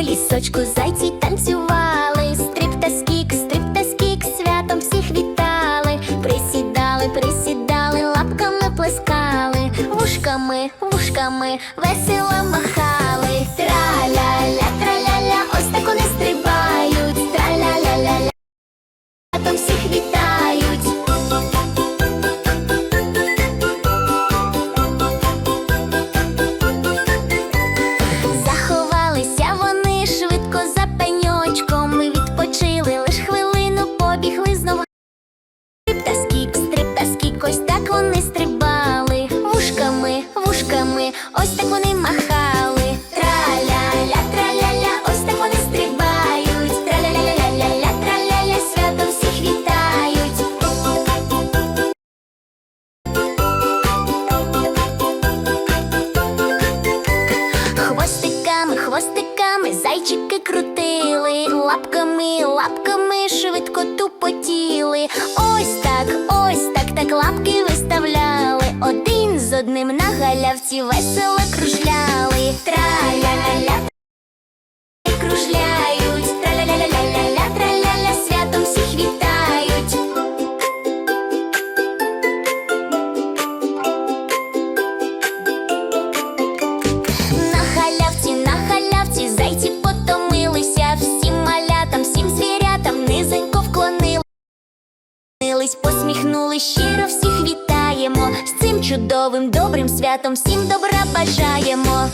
лісочку зайці танцювали, стрип та скік, стрип та скік, святом всіх вітали, присідали, присідали, лапками плескали, вушками, вушками, весело махали. Траля-ля, траля-ля, ось так вони стрибають. Траля-ля-ля-ля, святом всіх вітають. Хвостиками, зайчики крутили, лапками, лапками швидко тупотіли. Ось так, ось так, так лапки виставляли. Один з одним на галявці весело кружляли. Траля-ля-ля, посміхнули щиро, всіх вітаємо. З цим чудовим добрим святом всім добра бажаємо.